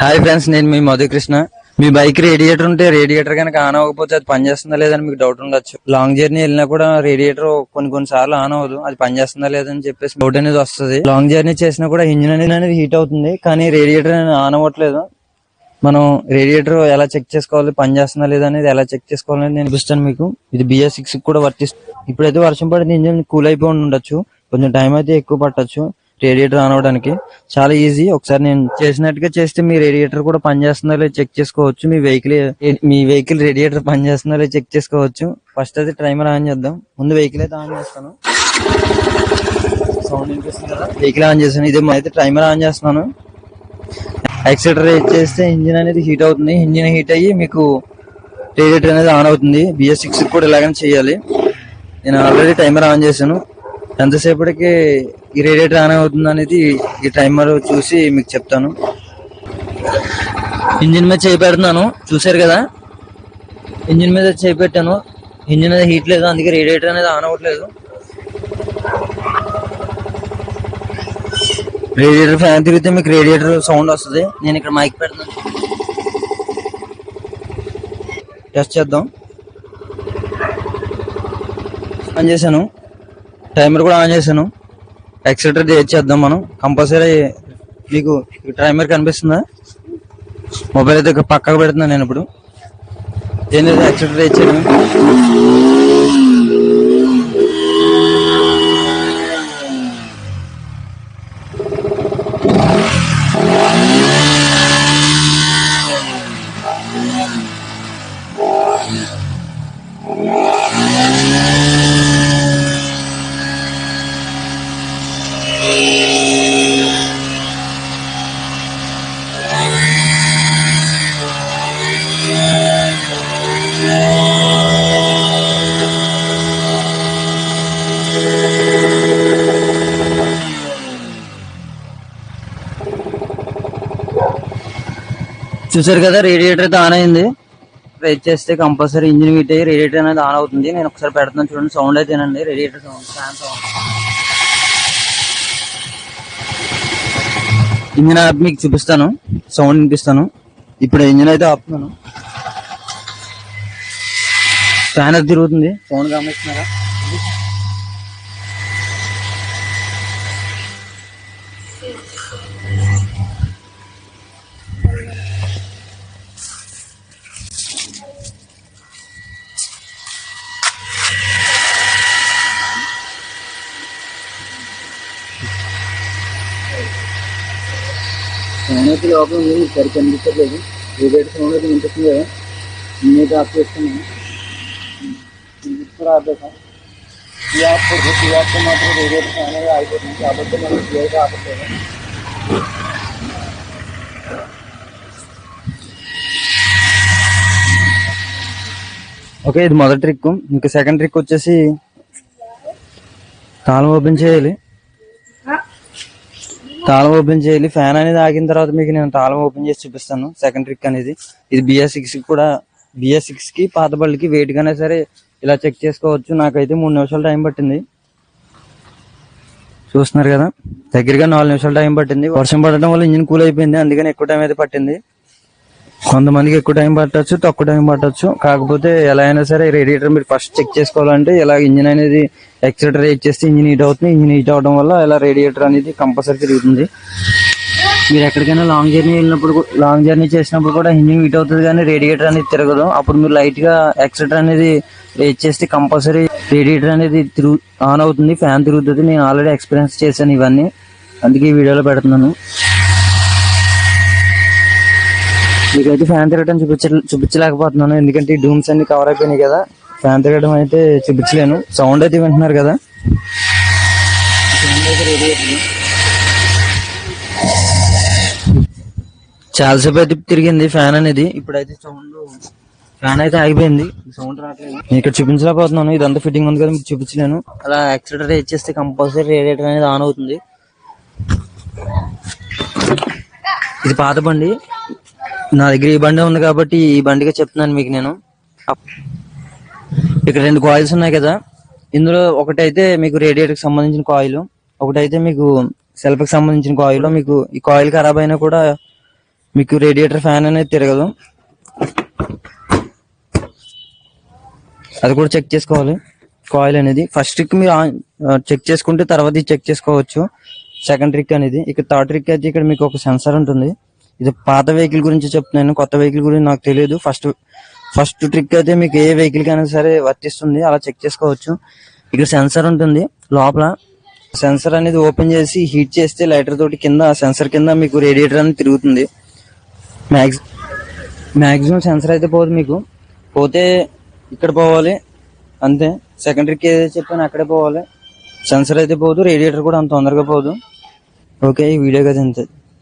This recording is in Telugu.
హాయ్ ఫ్రెండ్స్ నేను మీ మధుకృష్ణ మీ బైక్ రేడియేటర్ ఉంటే రేడియేటర్ కనుక ఆన్ అవ్వకపోతే అది పనిచేస్తుందా లేదని మీకు డౌట్ ఉండొచ్చు. లాంగ్ జర్నీ వెళ్ళినా కూడా రేడియేటర్ కొన్ని కొన్ని సార్లు ఆన్ అవ్వదు. అది పనిచేస్తుందా లేదని చెప్పేసి డౌట్ అనేది వస్తుంది. లాంగ్ జర్నీ చేసినా కూడా ఇంజిన్ అనేది హీట్ అవుతుంది. కానీ రేడియేటర్ ఆన్ అవ్వట్లేదు. మనం రేడియేటర్ ఎలా చెక్ చేసుకోవాలి? పని చేస్తుందా లేదా అనేది ఎలా చెక్ చేసుకోవాలని నేను చూపిస్తాను మీకు. ఇది బిఎస్ సిక్స్ కూడా వర్తిస్తుంది. ఇప్పుడైతే వర్షం పడితే ఇంజిన్ కూల్ అయిపోయి ఉండొచ్చు. కొంచెం టైం అయితే ఎక్కువ పట్టొచ్చు. రేడియేటర్ ఆన్ అవ్వడానికి చాలా ఈజీ ఒకసారి నేను చేసినట్టుగా చేస్తే మీ రేడియేటర్ కూడా పనిచేస్తుందో లేదో చెక్ చేసుకోవచ్చు. మీ వెహికల్ మీ వెహికల్ రేడియేటర్ పనిచేస్తుందో లేదో చెక్ చేసుకోవచ్చు. ఫస్ట్ అయితే టైమర్ ఆన్ చేద్దాం. ముందు వెహికల్ అయితే ఆన్ చేస్తాను. సౌండ్ వినిపిస్తుంది కదా? వెహికల్ ఆన్ చేస్తాను ఇది అయితే టైమర్ ఆన్ చేస్తున్నాను. యాక్సిలేటర్ చేస్తే ఇంజిన్ అనేది హీట్ అవుతుంది. ఇంజిన్ హీట్ అయ్యి మీకు రేడియేటర్ అనేది ఆన్ అవుతుంది. బిఎస్ సిక్స్ కూడా ఇలాగనే చేయాలి. నేను ఆల్రెడీ టైమర్ ఆన్ చేశాను. ఎంతసేపటికి ఈ రేడియేటర్ ఆన్ అవుతుంది అనేది ఈ టైమర్ చూసి మీకు చెప్తాను. ఇంజిన్ మీద చేయి పెడుతున్నాను చూసారు కదా? ఇంజిన్ మీద చేయి పెట్టాను ఇంజిన్ మీద హీట్ లేదు అందుకే రేడియేటర్ అనేది ఆన్ అవ్వట్లేదు. రేడియేటర్ ఫ్యాన్ తిరిగితే మీకు రేడియేటర్ సౌండ్ వస్తుంది. నేను ఇక్కడ మైక్ పెడుతున్నాను. టెస్ట్ చేద్దాం. ఆన్ చేశాను. టైమర్ కూడా ఆన్ చేశాను. యాక్సిలేటర్ చేద్దాం మనం. కంపల్సరీ మీకు టైమర్ కనిపిస్తుందా? మొబైల్ అయితే పక్కకు పెడుతున్నాను నేను ఇప్పుడు. దేని యాక్సిలేటర్ ఇచ్చాను చూసారు కదా రేడియేటర్ అయితే ఆన్ అయింది. ప్రెస్ చేస్తే కంపల్సరీ ఇంజిన్ హీట్ అయ్యి రేడియేటర్ అనేది ఆన్ అవుతుంది. నేను ఒకసారి పెడుతున్నాను చూడండి సౌండ్ అయితేనండి radiator sound fan sound engine ఆపి మీకు చూపిస్తాను. సౌండ్ వినిపిస్తాను. ఇప్పుడు ఇంజిన్ అయితే ఆపుతున్నాను ఫ్యాన్ అది తిరుగుతుంది. సౌండ్ గమనిస్తున్నారా? సౌండ్ అయితే లోపల ఉంది మీకు సరిగ్గా కనిపించట్లేదు ఏదైతే సౌండ్ అయితే వినిపిస్తుంది కదా నేనైతే ఆఫ్ చేస్తున్నాను కూడా ఆపేసాం ఈ యాప్ ఈ యాప్ మాత్రం ఏదైతే ఫోన్ అనేది ఆగిపోతుంది కాబట్టి మనం క్లియర్గా ఆపట్లేదు. ఓకే ఇది మొదటి ట్రిక్ ఇంకా సెకండ్ ట్రిక్ వచ్చేసి తాళం ఓపెన్ చేయాలి. తాళం ఓపెన్ చేయాలి. ఫ్యాన్ అనేది ఆగిన తర్వాత మీకు నేను తాళం ఓపెన్ చేసి చూపిస్తాను. సెకండ్ ట్రిక్ అనేది. ఇది బిఎస్ సిక్స్ కూడా బిఎస్ సిక్స్కి పాత బళ్ళకి వెయిట్ గానే సరే ఇలా చెక్ చేసుకోవచ్చు. నాకైతే మూడు నిమిషాలు టైం పట్టింది. చూస్తున్నారు కదా? దగ్గరగా నాలుగు నిమిషాలు టైం పట్టింది. వర్షం పడటం వల్ల ఇంజిన్ కూల్ అయిపోయింది. అందుకని ఎక్కువ టైం అయితే పట్టింది. కొంతమందికి ఎక్కువ టైం పట్టచ్చు తక్కువ టైం పట్టచ్చు. కాకపోతే ఎలా అయినా సరే రేడియేటర్ మీరు ఫస్ట్ చెక్ చేసుకోవాలంటే ఇలా ఇంజిన్ అనేది ఎక్సలేటర్ రేట్ చేస్తే ఇంజిన్ హీట్ అవుతుంది. ఇంజిన్ హీట్ అవడం వల్ల ఇలా రేడియేటర్ అనేది కంపల్సరీ తిరుగుతుంది. మీరు ఎక్కడికైనా లాంగ్ జర్నీ వెళ్ళినప్పుడు లాంగ్ జర్నీ చేసినప్పుడు కూడా ఇంజిన్ హీట్ అవుతుంది కానీ రేడియేటర్ అనేది తిరగదు. అప్పుడు మీరు లైట్గా ఎక్సలేటర్ అనేది రేట్ చేస్తే కంపల్సరీ రేడియేటర్ అనేది తిరుగు ఆన్ అవుతుంది ఫ్యాన్ తిరుగుతుంది. నేను ఆల్రెడీ ఎక్స్పీరియన్స్ చేశాను ఇవన్నీ. అందుకే ఈ వీడియోలో పెడుతున్నాను. మీకైతే ఫ్యాన్ తిరగడం చూపించ చూపించలేకపోతున్నాను. ఎందుకంటే ఈ డూమ్స్ అన్ని కవర్ అయిపోయినాయి కదా. ఫ్యాన్ తిరగడం అయితే చూపించలేను. సౌండ్ అయితే వింటున్నారు కదా. అయితే చాలాసేపు అయితే తిరిగింది ఫ్యాన్ అనేది. ఇప్పుడైతే సౌండ్ ఫ్యాన్ అయితే ఆగిపోయింది. సౌండ్ రావట్లేదు. నేను ఇక్కడ చూపించలేకపోతున్నాను. ఇదంతా ఫిట్టింగ్ ఉంది కదా మీకు చూపించలేను. అలా యాక్సిలేటర్ ఇచ్చేస్తే కంపల్సరీ రేడియేటర్ అనేది ఆన్ అవుతుంది. ఇది పాత బండి. నా దగ్గర ఈ బండి ఉంది కాబట్టి ఈ బండిగా చెప్తున్నాను మీకు నేను. ఇక్కడ రెండు కాయిల్స్ ఉన్నాయి కదా. ఇందులో ఒకటైతే మీకు రేడియేటర్కి సంబంధించిన కాయిల్ ఒకటైతే మీకు సెల్ఫ్కి సంబంధించిన కాయిల్ మీకు ఈ కాయిల్ ఖరాబ్ అయినా కూడా మీకు రేడియేటర్ ఫ్యాన్ అనేది తిరగదు. అది కూడా చెక్ చేసుకోవాలి. కాయిల్ అనేది ఫస్ట్ ట్రిక్ మీరు చెక్ చేసుకుంటే తర్వాత చెక్ చేసుకోవచ్చు. సెకండ్ ట్రిక్ అనేది. ఇక థర్డ్ ట్రిక్ అయితే ఇక్కడ మీకు ఒక సెన్సార్ ఉంటుంది. ఇది పాత వెహికల్ గురించి చెప్తున్నాను కొత్త వెహికల్ గురించి నాకు తెలియదు. ఫస్ట్ ఫస్ట్ ట్రిక్ అయితే మీకు ఏ వెహికల్ కైనా సరే వర్తిస్తుంది అలా చెక్ చేసుకోవచ్చు. ఇక్కడ సెన్సార్ ఉంటుంది లోపల సెన్సార్ అనేది ఓపెన్ చేసి హీట్ చేస్తే లైటర్ తోటి కింద సెన్సార్ కింద మీకు రేడియేటర్ అనేది తిరుగుతుంది. మ్యాక్స్ మ్యాక్సిమం సెన్సర్ అయితే పోదు మీకు. పోతే ఇక్కడ పోవాలి అంతే. సెకండ్ ట్రిక్ ఏదైతే చెప్పాను అక్కడే పోవాలి. సెన్సర్ అయితే పోదు రేడియేటర్ కూడా అంత తొందరగా పోదు. ఓకే ఈ వీడియో కదా అంతే.